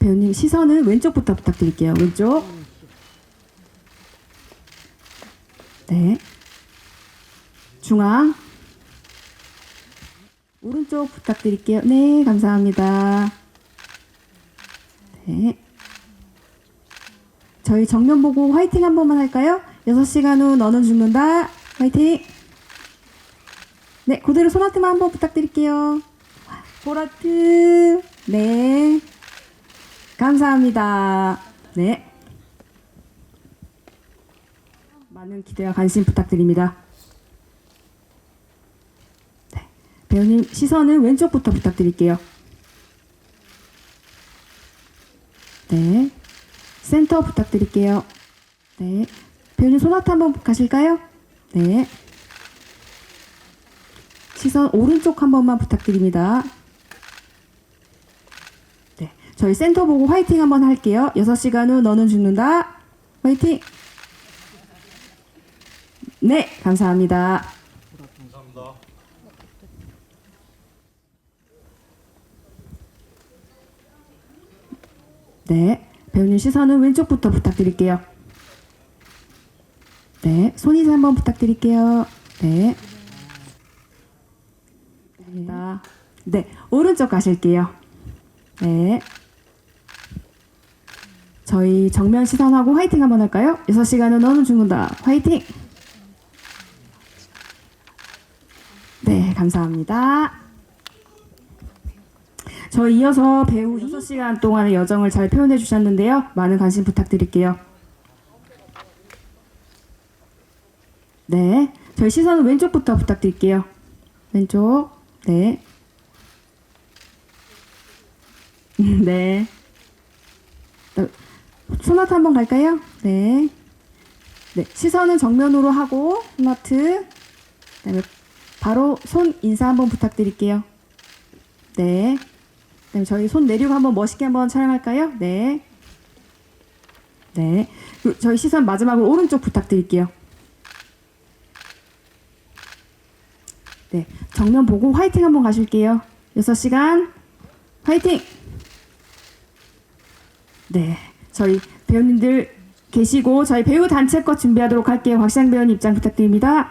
배우님 시선은 왼쪽부터 부탁드릴게요. 왼쪽. 네. 중앙. 오른쪽 부탁드릴게요. 네, 감사합니다. 네. 저희 정면 보고 화이팅 한 번만 할까요? 6시간 후 너는 죽는다. 화이팅! 네, 그대로 손아트만 한번 부탁드릴게요. 보라트. 네. 감사합니다. 네. 많은 기대와 관심 부탁드립니다. 네. 배우님 시선은 왼쪽부터 부탁드릴게요. 네. 센터 부탁드릴게요. 네. 배우님 소나타 한번 가실까요? 네. 시선 오른쪽 한 번만 부탁드립니다. 네. 저희 센터 보고 화이팅 한번 할게요. 6시간 후 너는 죽는다. 화이팅! 네, 감사합니다. 감사합니다. 네. 배우님 시선은 왼쪽부터 부탁드릴게요. 네. 손이세 한번 부탁드릴게요. 네. 감사합니다. 네. 오른쪽 가실게요. 네. 저희 정면 시선하고 화이팅 한번 할까요? 6시간은 너는 죽는다. 화이팅! 네, 감사합니다. 저 이어서 배우 6시간 동안의 여정을 잘 표현해 주셨는데요. 많은 관심 부탁드릴게요. 네. 저희 시선은 왼쪽부터 부탁드릴게요. 왼쪽. 네. 네. 어, 소나트 한번 갈까요? 네. 네. 시선은 정면으로 하고, 소나트. 그다음에 바로 손 인사 한번 부탁드릴게요. 네. 그다음에 저희 손 내리고 한번 멋있게 한번 촬영할까요? 네. 네. 저희 시선 마지막으로 오른쪽 부탁드릴게요. 네. 정면 보고 화이팅 한번 가실게요. 6시간 화이팅! 네. 저희 배우님들 계시고 저희 배우 단체 것 준비하도록 할게요. 곽시영 배우님 입장 부탁드립니다.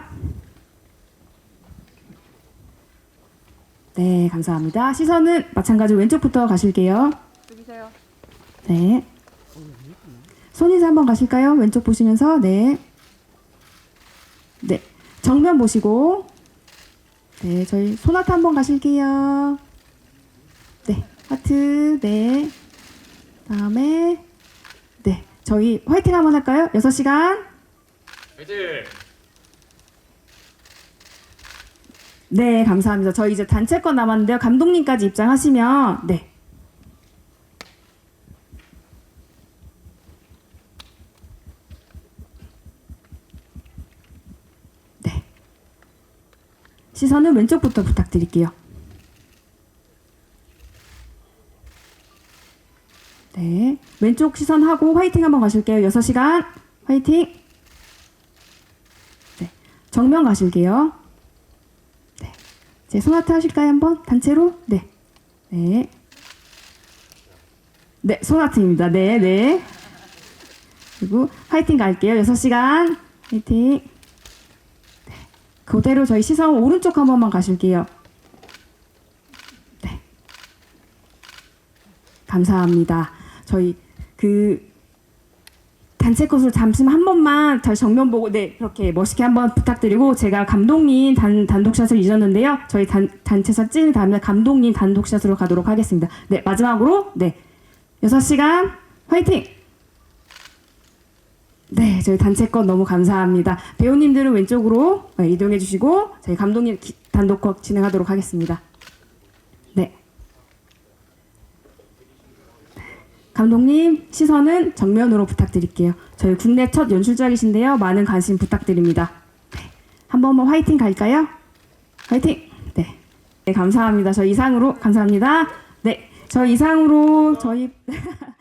네, 감사합니다. 시선은 마찬가지로 왼쪽부터 가실게요. 여기세요. 네. 손인사 한번 가실까요? 왼쪽 보시면서 네. 네. 정면 보시고 네, 저희 소나타 한번 가실게요. 네. 하트. 네. 다음에 네. 저희 화이팅 한번 할까요? 6시간. 화이팅! 네, 감사합니다. 저희 이제 단체 건 남았는데요. 감독님까지 입장하시면 네. 네. 시선은 왼쪽부터 부탁드릴게요. 네. 왼쪽 시선 하고 화이팅 한번 가실게요. 6시간. 화이팅. 네. 정면 가실게요. 제 소나타 하실까요 한번 단체로 네 네. 네, 소나트입니다. 네, 네. 그리고 화이팅 갈게요. 6시간. 화이팅. 네. 그대로 저희 시선 오른쪽 한 번만 가실게요. 네. 감사합니다. 저희 그 단체 컷을 잠시 한 번만 잘 정면 보고 네 그렇게 멋있게 한번 부탁드리고 제가 감독님 단, 단독샷을 잊었는데요. 저희 단, 단체샷 찍은 다음에 감독님 단독샷으로 가도록 하겠습니다. 네 마지막으로 네 6시간 화이팅! 네 저희 단체 컷 너무 감사합니다. 배우님들은 왼쪽으로 네, 이동해 주시고 저희 감독님 기- 단독 컷 진행하도록 하겠습니다. 네 감독님 시선은 정면으로 부탁드릴게요. 저희 국내 첫 연출작이신데요. 많은 관심 부탁드립니다. 네. 한 번만 화이팅 갈까요? 화이팅! 네. 네, 감사합니다. 저 이상으로 감사합니다. 네. 저 이상으로 저희